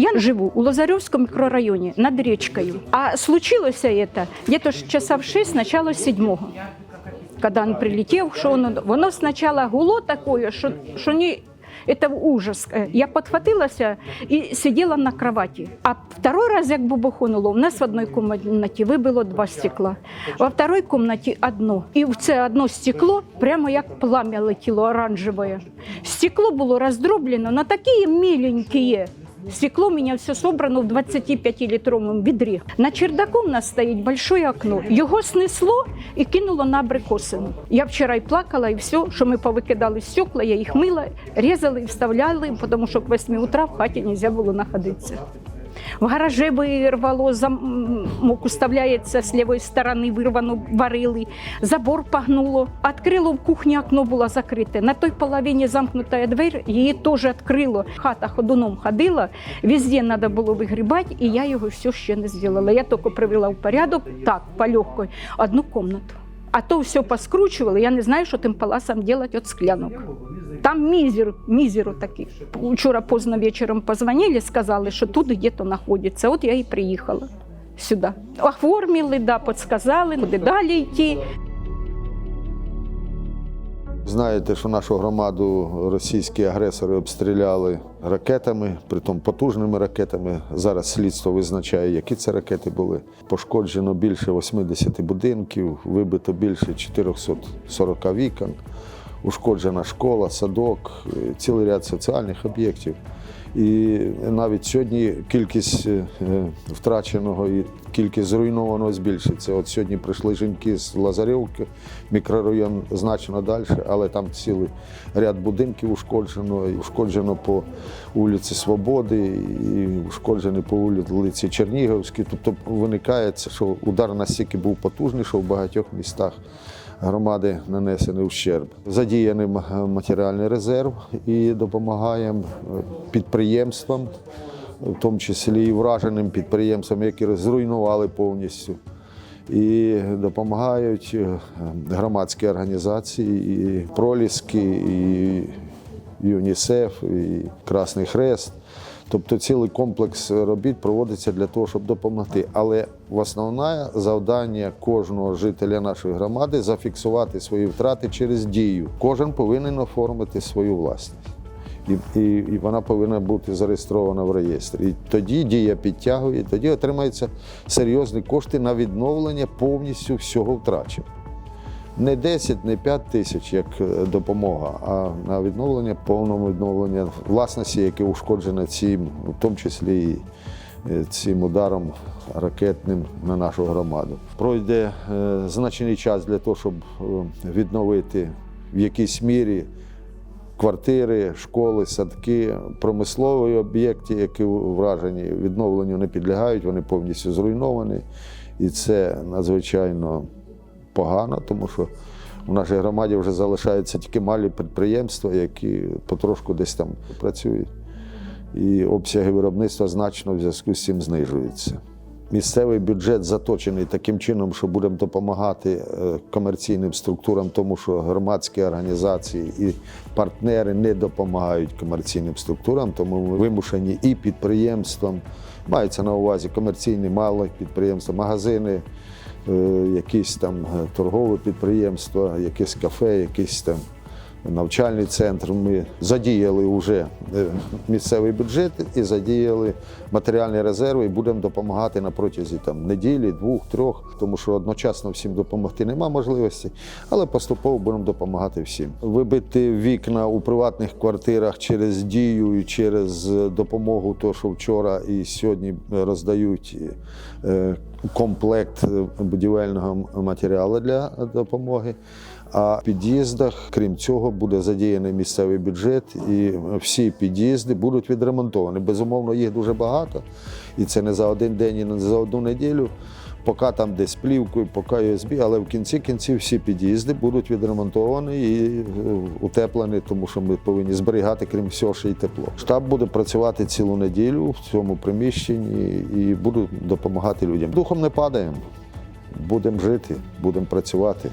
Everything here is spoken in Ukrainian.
Я живу у Лазаревском микрорайоне над речкою. А случилось это где-то часа в 6, начало седьмого. Когда он прилетел, що воно, воно спочатку гуло такое, що, що не, это ужас. Я подхватилася і сиділа на кровати. А второй раз, як бубахонуло, у нас в одній кімнаті вибило два стекла, во второй кімнаті одно. І в це одно стекло прямо як пламя летіло оранжеве. Стекло було роздроблено на такі міленькі. Стекло у меня все собрано в 25-літровому відрі. На чердаку у нас стоїть большое окно. Його снесло і кинуло на абрикосину. Я вчора і плакала, і все, що ми повикидали стекла, я їх мила, різали і вставляли, тому що к 8 утра в хаті не можна було знаходитися. В гаражі вирвало, замок уставляється з лівої сторони, вирвано варили, забор погнуло. Открило в кухні окно було закрите. На той половині замкнута двері, її теж відкрило. Хата ходуном ходила, везде треба було вигрібати, і я його все ще не зробила. Я тільки привела в порядок, так, по легкой, одну кімнату. А то все поскручували, я не знаю, що тим паласом робити від склянок. Там мізер, мізер такий. Вчора поздно вечором позвонили, сказали, що тут где-то знаходиться. От я і приїхала сюди. Оформили, да, підсказали, куди далі йти. Знаєте, що нашу громаду російські агресори обстріляли ракетами, притом потужними ракетами. Зараз слідство визначає, які це ракети були. Пошкоджено більше 80 будинків, вибито більше 440 вікон, ушкоджена школа, садок, е, цілий ряд соціальних об'єктів. І навіть сьогодні кількість е, втраченого і кількість зруйнованого збільшиться. От сьогодні прийшли жінки з Лазарівки, мікрорайон значно далі, але там цілий ряд будинків ушкоджено, і ушкоджено по вулиці Свободи, і ушкоджені по вулиці Чернігівській. Тобто виникає, що удар настільки був потужний, що в багатьох містах громади нанесений ущерб. Задіяний матеріальний резерв і допомагаємо е, підприємствам, в тому числі і враженим підприємствам, які зруйнували повністю. І допомагають е, громадські організації, і проліски, і ЮНІСЕФ, і Красний Хрест. Тобто цілий комплекс робіт проводиться для того, щоб допомогти. Але основне завдання кожного жителя нашої громади зафіксувати свої втрати через дію. Кожен повинен оформити свою власність. І, і, і вона повинна бути зареєстрована в реєстрі. І тоді дія підтягує, тоді отримаються серйозні кошти на відновлення повністю всього втраченого. Не 10, не 5 тисяч як е, допомога, а на відновлення, повному відновлення власності, яке ушкоджене цим, в тому числі і е, цим ударом ракетним на нашу громаду. Пройде е, значний час для того, щоб відновити в якійсь мірі квартири, школи, садки, промислові об'єкти, які вражені відновленню не підлягають, вони повністю зруйновані. І це надзвичайно погано, тому що у нашій громаді вже залишаються тільки малі підприємства, які потрошку десь там працюють. І обсяги виробництва значно в зв'язку з цим знижуються. Місцевий бюджет заточений таким чином, що будемо допомагати е, комерційним структурам, тому що громадські організації і партнери не допомагають комерційним структурам, тому ми вимушені і підприємствам, мається на увазі комерційні малі підприємства, магазини, якісь там торгове підприємство, якісь кафе, якісь там навчальний центр. Ми задіяли вже е, місцевий бюджет і задіяли матеріальні резерви і будемо допомагати на протязі там, неділі, двох, трьох, тому що одночасно всім допомогти нема можливості, але поступово будемо допомагати всім. Вибити вікна у приватних квартирах через дію і через допомогу, то що вчора і сьогодні роздають е, комплект будівельного матеріалу для допомоги. А в під'їздах, крім цього, буде задіяний місцевий бюджет, і всі під'їзди будуть відремонтовані. Безумовно, їх дуже багато, і це не за один день, і не за одну неділю. Поки там десь плівкою, поки USB, але в кінці кінців всі під'їзди будуть відремонтовані і е, утеплені, тому що ми повинні зберігати, крім всього, ще й тепло. Штаб буде працювати цілу неділю в цьому приміщенні і будуть допомагати людям. Духом не падаємо, будемо жити, будемо працювати.